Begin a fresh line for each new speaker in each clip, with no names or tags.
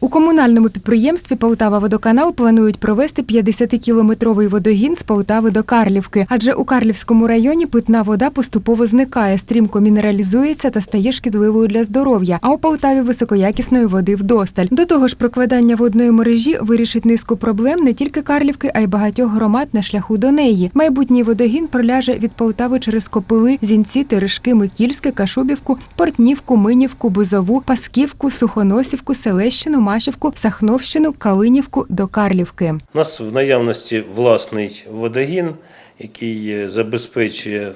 У комунальному підприємстві Полтава Водоканал планують провести 50-кілометровий водогін з Полтави до Карлівки, адже у Карлівському районі питна вода поступово зникає, стрімко мінералізується та стає шкідливою для здоров'я. А у Полтаві високоякісної води вдосталь. До того ж, прокладання водної мережі вирішить низку проблем не тільки Карлівки, а й багатьох громад на шляху до неї. Майбутній водогін проляже від Полтави через Копили, Зінці, Терешки, Микільське, Кашубівку, Портнівку, Минівку, Бузову, Пасківку, Сухоносівку, Селещину, Машівку, Сахновщину, Калинівку до Карлівки.
У нас в наявності власний водогін, який е, забезпечує е,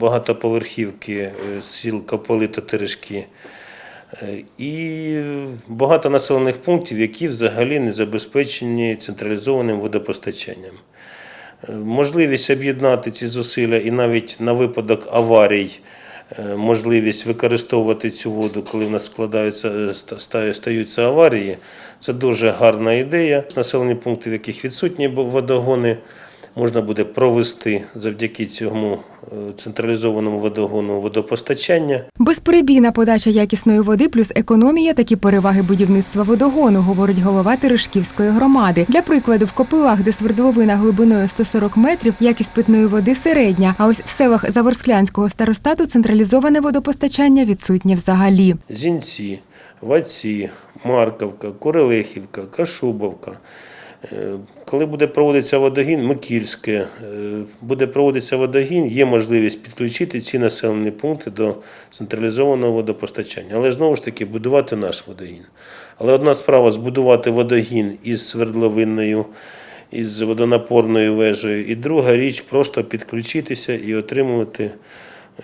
багатоповерхівки е, сіл Каполи та Терешки. І багато населених пунктів, які взагалі не забезпечені централізованим водопостачанням. Можливість об'єднати ці зусилля і навіть на випадок аварій можливість використовувати цю воду, коли в нас складаються е, ста- ста- стаються аварії. Це дуже гарна ідея. Населені пункти, в яких відсутні водогони, можна буде провести завдяки цьому е, централізованому водогону водопостачання.
Безперебійна подача якісної води плюс економія такі переваги будівництва водогону, говорить голова Терешківської громади. Для прикладу, в Копилах, де свердловина глибиною 140 метрів, якість питної води середня. А ось в селах Заворсклянського старостату централізоване водопостачання відсутнє взагалі.
Зінці, Ваці, Марковка, Курелехівка, Кашубовка. Е, Коли буде проводитися водогін, Микільське, е, буде проводитися водогін, є можливість підключити ці населені пункти до централізованого водопостачання. Але знову ж таки будувати наш водогін. Але одна справа збудувати водогін із свердловинною, із водонапорною вежею, і друга річ просто підключитися і отримувати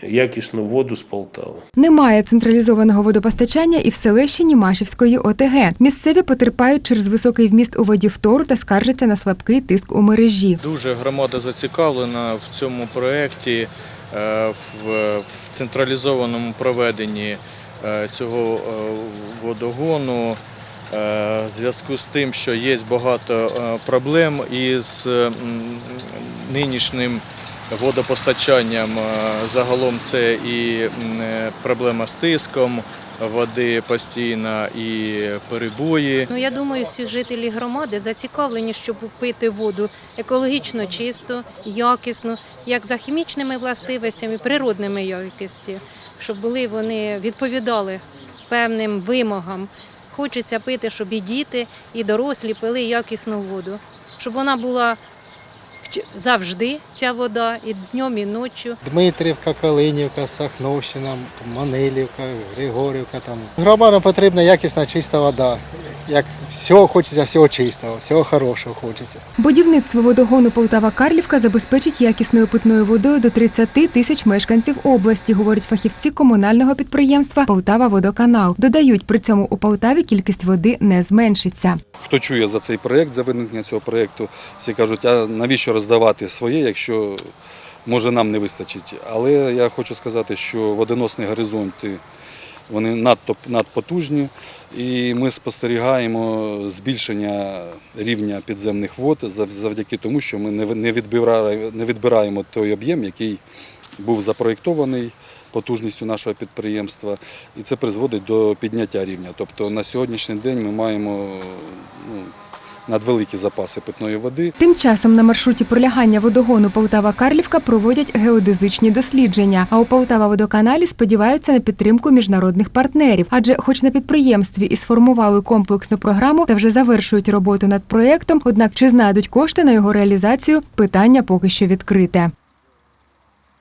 якісну воду з Полтави.
Немає централізованого водопостачання і в селищі Машівської ОТГ. Місцеві потерпають через високий вміст у воді фтору та скаржаться на слабкий тиск у мережі.
Дуже громада зацікавлена в цьому проєкті, е, в централізованому проведенні е, цього е, водогону. В зв'язку з тим, що є багато проблем із нинішнім водопостачанням. Е, Загалом це і е, проблема з тиском води постійна, і перебої.
Ну я думаю, всі жителі громади зацікавлені, щоб пити воду екологічно чисто, якісно, як за хімічними властивостями, природними якості, щоб були вони відповідали певним вимогам. Хочеться пити, щоб і діти, і дорослі пили якісну воду, щоб вона була завжди ця вода, і днем, і ночі.
Дмитрівка, Калинівка, Сахновщина, Манилівка, Григорівка. Там. Громадам потрібна якісна чиста вода. Як всього хочеться, всього чистого, всього хорошого хочеться.
Будівництво водогону Полтава-Карлівка забезпечить якісною питною водою до 30 тисяч мешканців області, говорять фахівці комунального підприємства Полтава Водоканал. Додають, при цьому у Полтаві кількість води не зменшиться.
хто чує за цей проєкт, за виникнення цього проєкту, всі кажуть, а навіщо роздавати своє, якщо може нам не вистачить. Але я хочу сказати, що водоносні горизонти вони надто надпотужні, і ми спостерігаємо збільшення рівня підземних вод завдяки тому, що ми не відбираємо, не відбираємо той об'єм, який був запроєктований потужністю нашого підприємства, і це призводить до підняття рівня. Тобто на сьогоднішній день ми маємо ну, надвеликі запаси питної води.
Тим часом на маршруті пролягання водогону Полтава-Карлівка проводять геодезичні дослідження. А у Полтава-водоканалі сподіваються на підтримку міжнародних партнерів. Адже, хоч на підприємстві і сформували комплексну програму та вже завершують роботу над проєктом, однак чи знайдуть кошти на його реалізацію, питання поки що відкрите.